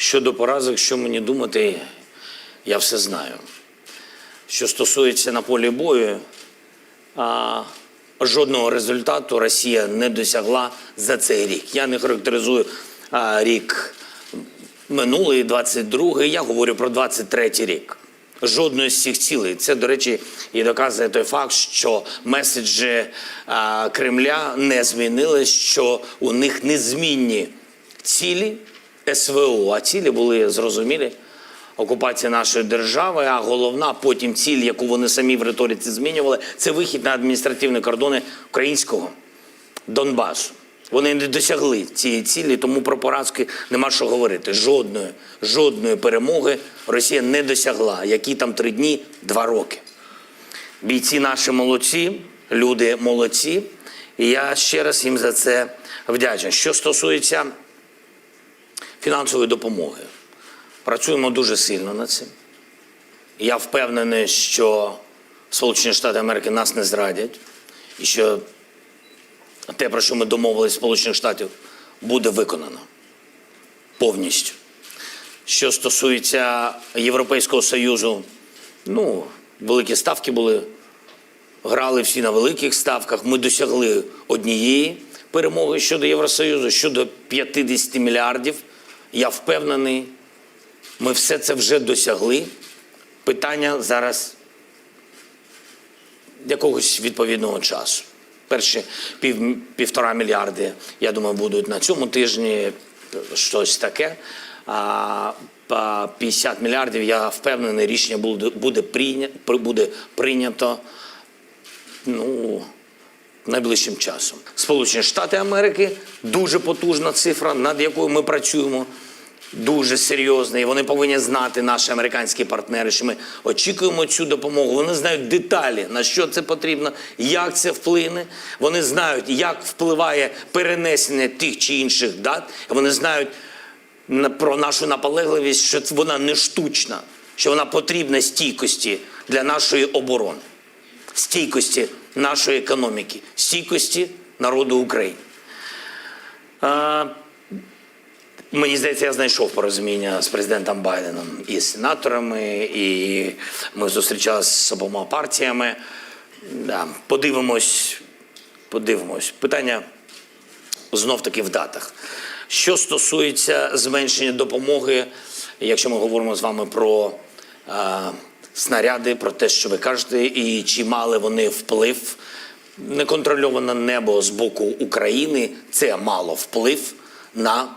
Щодо поразок, що мені думати, я все знаю. Що стосується на полі бою, а, жодного результату Росія не досягла за цей рік. Я не характеризую а, рік минулий, 22-й, я говорю про 23-й рік. Жодної з цих цілей. Це, до речі, і доказує той факт, що меседжі а, Кремля не змінили, що у них незмінні цілі СВО, а цілі були зрозумілі. Окупація нашої держави, а головна потім ціль, яку вони самі в риториці змінювали, це вихід на адміністративні кордони українського Донбасу. Вони не досягли цієї цілі, тому про поразки нема що говорити. Жодної, жодної перемоги Росія не досягла. Які там три дні, два роки. Бійці наші молодці, люди молодці. І я ще раз їм за це вдячний. Що стосується фінансової допомоги, працюємо дуже сильно над цим. Я впевнений, що Сполучені Штати Америки нас не зрадять, і що те, про що ми домовилися з Сполучених Штатів, буде виконано повністю. Що стосується Європейського Союзу, ну, великі ставки були, грали всі на великих ставках. Ми досягли однієї перемоги щодо Євросоюзу, щодо 50 мільярдів. Я впевнений, ми все це вже досягли. Питання зараз якогось відповідного часу. Перші пів, півтора мільярди, я думаю, будуть на цьому тижні щось таке. А по 50 мільярдів, я впевнений, рішення буде, буде, прийнято, буде прийнято ну, найближчим часом. Сполучені Штати Америки дуже потужна цифра, над якою ми працюємо. Дуже серйозна, і вони повинні знати, наші американські партнери, що ми очікуємо цю допомогу. Вони знають деталі, на що це потрібно, як це вплине. Вони знають, як впливає перенесення тих чи інших дат. Вони знають про нашу наполегливість, що вона не штучна, що вона потрібна стійкості для нашої оборони, стійкості нашої економіки, стійкості народу України. А, Мені здається, я знайшов порозуміння з президентом Байденом і з сенаторами, і ми зустрічалися з обома партіями. Да, подивимось, подивимось. Питання знов таки в датах. Що стосується зменшення допомоги, якщо ми говоримо з вами про снаряди, про те, що ви кажете, і чи мали вони вплив, неконтрольоване небо з боку України, це мало вплив на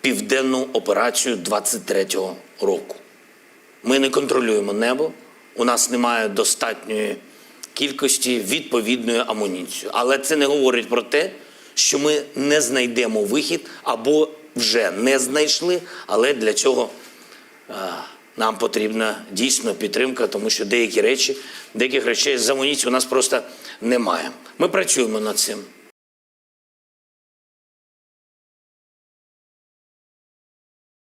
південну операцію 23-го року. Ми не контролюємо небо, у нас немає достатньої кількості відповідної амуніції. Але це не говорить про те, що ми не знайдемо вихід або вже не знайшли, але для цього е, нам потрібна дійсно підтримка, тому що деякі речі, деяких речей за амуніцією у нас просто немає. Ми працюємо над цим.